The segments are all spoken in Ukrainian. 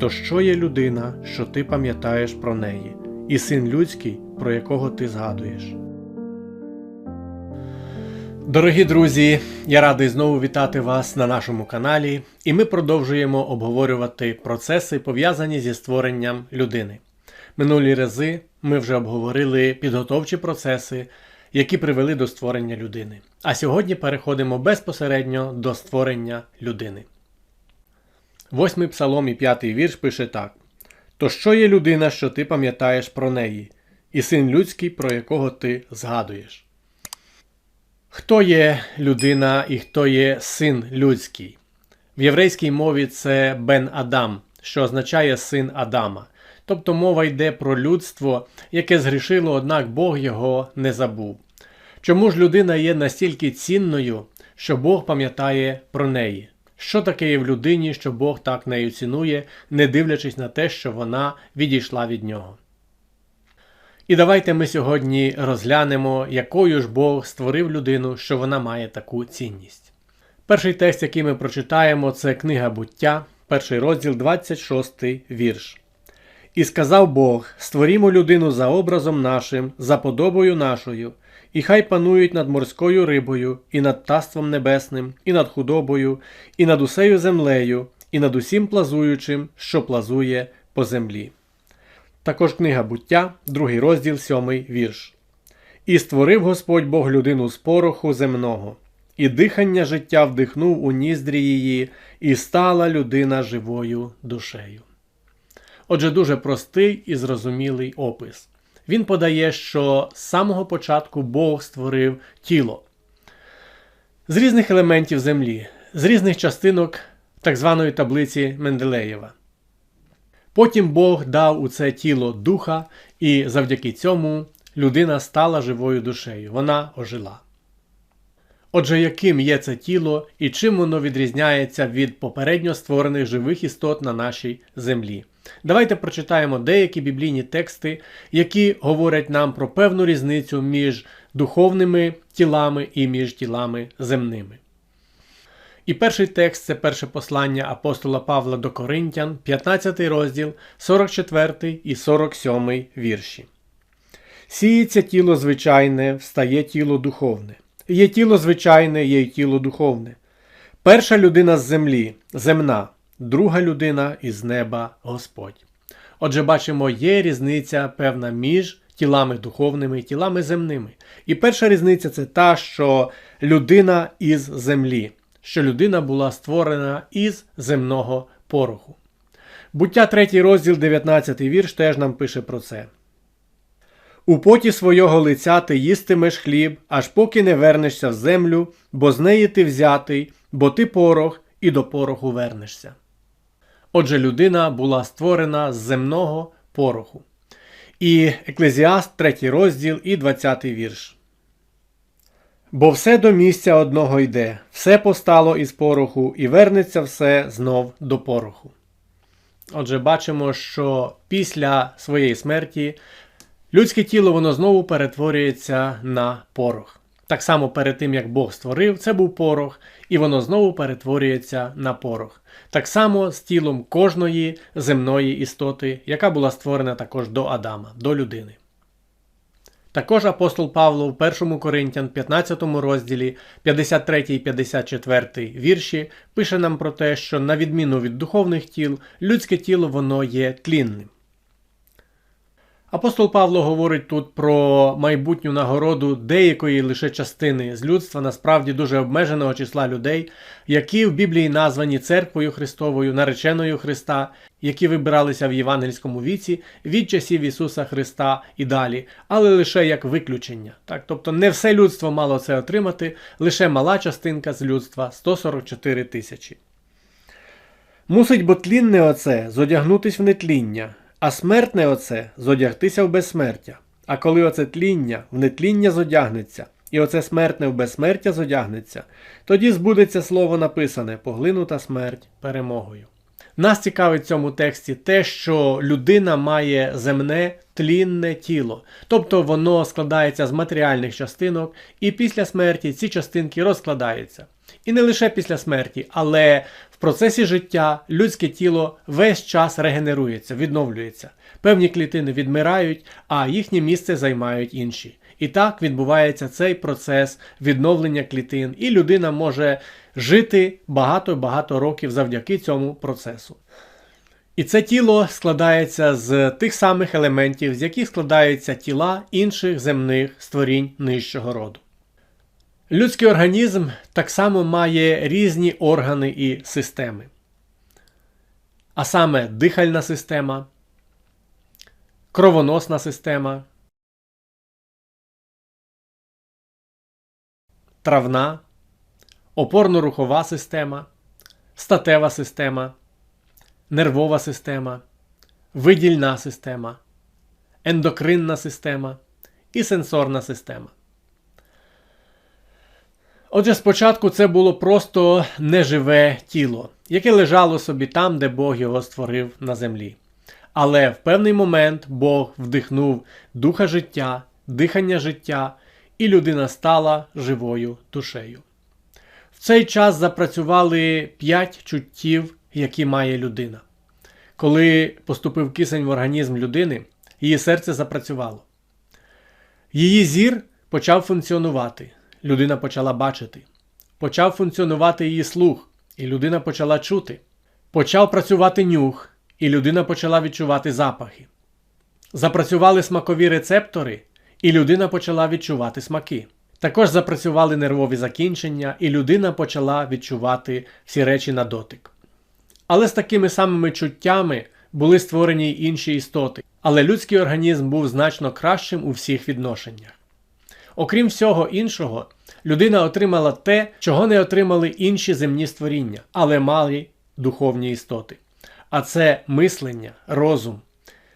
То що є людина, що ти пам'ятаєш про неї, і син людський, про якого ти згадуєш? Дорогі друзі, я радий знову вітати вас на нашому каналі, і ми продовжуємо обговорювати процеси, пов'язані зі створенням людини. Минулі рази ми вже обговорили підготовчі процеси, які привели до створення людини. А сьогодні переходимо безпосередньо до створення людини. Восьмий псалом і п'ятий вірш пише так: То що є людина, що ти пам'ятаєш про неї, і син людський, про якого ти згадуєш? Хто є людина і хто є син людський? В єврейській мові це Бен Адам, що означає син Адама. Тобто мова йде про людство, яке згрішило, однак Бог його не забув. Чому ж людина є настільки цінною, що Бог пам'ятає про неї? Що таке є в людині, що Бог так нею цінує, не дивлячись на те, що вона відійшла від нього? І давайте ми сьогодні розглянемо, якою ж Бог створив людину, що вона має таку цінність. Перший текст, який ми прочитаємо, це книга буття, перший розділ, 26 вірш. І сказав Бог: Створімо людину за образом нашим, за подобою нашою, і хай панують над морською рибою, і над птаством небесним, і над худобою, і над усею землею, і над усім плазуючим, що плазує по землі. Також книга буття, другий розділ, сьомий вірш. І створив Господь Бог людину з пороху земного, і дихання життя вдихнув у ніздрі її, і стала людина живою душею. Отже, дуже простий і зрозумілий опис. Він подає, що з самого початку Бог створив тіло з різних елементів землі, з різних частинок так званої таблиці Менделеєва. Потім Бог дав у це тіло духа, і завдяки цьому людина стала живою душею, вона ожила. Отже, яким є це тіло і чим воно відрізняється від попередньо створених живих істот на нашій землі? Давайте прочитаємо деякі біблійні тексти, які говорять нам про певну різницю між духовними тілами і між тілами земними. І перший текст це перше послання апостола Павла до Коринтян, 15 розділ, 44 і 47 вірші. Сіється тіло звичайне, встає тіло духовне. Є тіло звичайне, є й тіло духовне. Перша людина з землі земна, друга людина із неба Господь. Отже, бачимо, є різниця певна між тілами духовними і тілами земними. І перша різниця це та, що людина із землі, що людина була створена із земного пороху. Буття 3 розділ 19 вірш теж нам пише про це. У поті свого лиця ти їстимеш хліб, аж поки не вернешся в землю, бо з неї ти взятий, бо ти порох, і до пороху вернешся. Отже, людина була створена з земного пороху. І Еклезіаст, 3 розділ і 20 вірш. Бо все до місця одного йде, все постало із пороху, і вернеться все знов до пороху. Отже, бачимо, що після своєї смерті людське тіло воно знову перетворюється на порох. Так само перед тим, як Бог створив, це був порох, і воно знову перетворюється на порох. Так само з тілом кожної земної істоти, яка була створена також до Адама, до людини. Також апостол Павло в 1 Коринтян 15 розділі 53 і 54 вірші пише нам про те, що на відміну від духовних тіл, людське тіло воно є тлінним. Апостол Павло говорить тут про майбутню нагороду деякої лише частини з людства, насправді дуже обмеженого числа людей, які в Біблії названі церквою Христовою, нареченою Христа, які вибиралися в євангельському віці від часів Ісуса Христа і далі, але лише як виключення. Так? Тобто не все людство мало це отримати, лише мала частинка з людства 144 тисячі. Мусить бо тлінне оце зодягнутись в нетління. А смертне оце зодягтися в безсмертя. А коли оце тління в нетління зодягнеться, і оце смертне в безсмертя зодягнеться, тоді збудеться слово написане поглинута смерть перемогою. Нас цікавить в цьому тексті те, що людина має земне тлінне тіло, тобто воно складається з матеріальних частинок, і після смерті ці частинки розкладаються. І не лише після смерті, але в процесі життя людське тіло весь час регенерується, відновлюється. Певні клітини відмирають, а їхнє місце займають інші. І так відбувається цей процес відновлення клітин, і людина може жити багато-багато років завдяки цьому процесу. І це тіло складається з тих самих елементів, з яких складаються тіла інших земних створінь нижчого роду. Людський організм так само має різні органи і системи. А саме дихальна система, кровоносна система, травна, опорно-рухова система, статева система, нервова система, видільна система, ендокринна система і сенсорна система. Отже, спочатку це було просто неживе тіло, яке лежало собі там, де Бог його створив на землі. Але в певний момент Бог вдихнув духа життя, дихання життя, і людина стала живою душею. В цей час запрацювали п'ять чуттів, які має людина. Коли поступив кисень в організм людини, її серце запрацювало. Її зір почав функціонувати людина почала бачити. Почав функціонувати її слух, і людина почала чути. Почав працювати нюх, і людина почала відчувати запахи. Запрацювали смакові рецептори, і людина почала відчувати смаки. Також запрацювали нервові закінчення, і людина почала відчувати всі речі на дотик. Але з такими самими чуттями були створені й інші істоти, але людський організм був значно кращим у всіх відношеннях. Окрім всього іншого, людина отримала те, чого не отримали інші земні створіння, але мали духовні істоти. А це мислення, розум,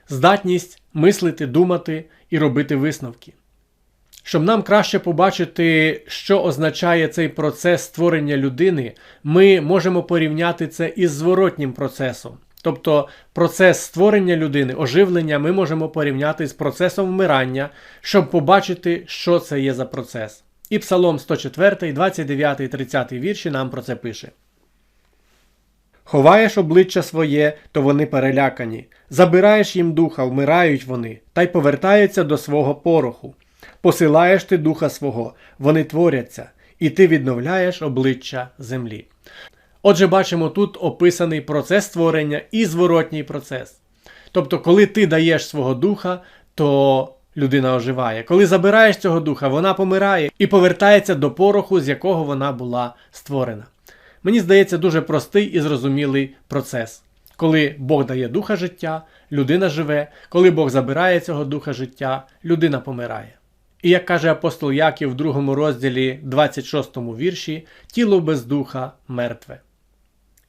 здатність мислити, думати і робити висновки. Щоб нам краще побачити, що означає цей процес створення людини, ми можемо порівняти це із зворотнім процесом. Тобто процес створення людини, оживлення ми можемо порівняти з процесом вмирання, щоб побачити, що це є за процес. І Псалом 104, 29, 30 вірші нам про це пише. Ховаєш обличчя своє, то вони перелякані. Забираєш їм духа, вмирають вони, та й повертаються до свого пороху. Посилаєш ти духа свого, вони творяться, і ти відновляєш обличчя землі. Отже, бачимо тут описаний процес створення і зворотній процес. Тобто, коли ти даєш свого духа, то людина оживає. Коли забираєш цього духа, вона помирає і повертається до пороху, з якого вона була створена. Мені здається, дуже простий і зрозумілий процес. Коли Бог дає духа життя, людина живе, коли Бог забирає цього духа життя, людина помирає. І як каже апостол Яків в другому розділі 26 вірші, тіло без духа мертве.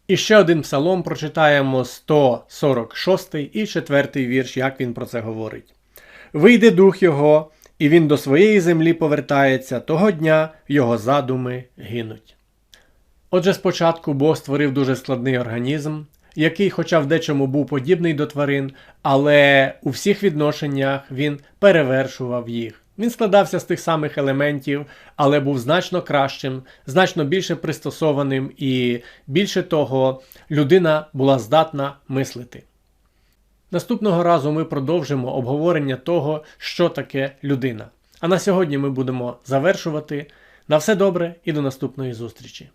І ще один псалом прочитаємо 146 і 4 вірш, як він про це говорить. Вийде дух його, і він до своєї землі повертається, того дня його задуми гинуть. Отже, спочатку Бог створив дуже складний організм, який, хоча в дечому був подібний до тварин, але у всіх відношеннях він перевершував їх. Він складався з тих самих елементів, але був значно кращим, значно більше пристосованим, і більше того, людина була здатна мислити. Наступного разу ми продовжимо обговорення того, що таке людина. А на сьогодні ми будемо завершувати. На все добре і до наступної зустрічі!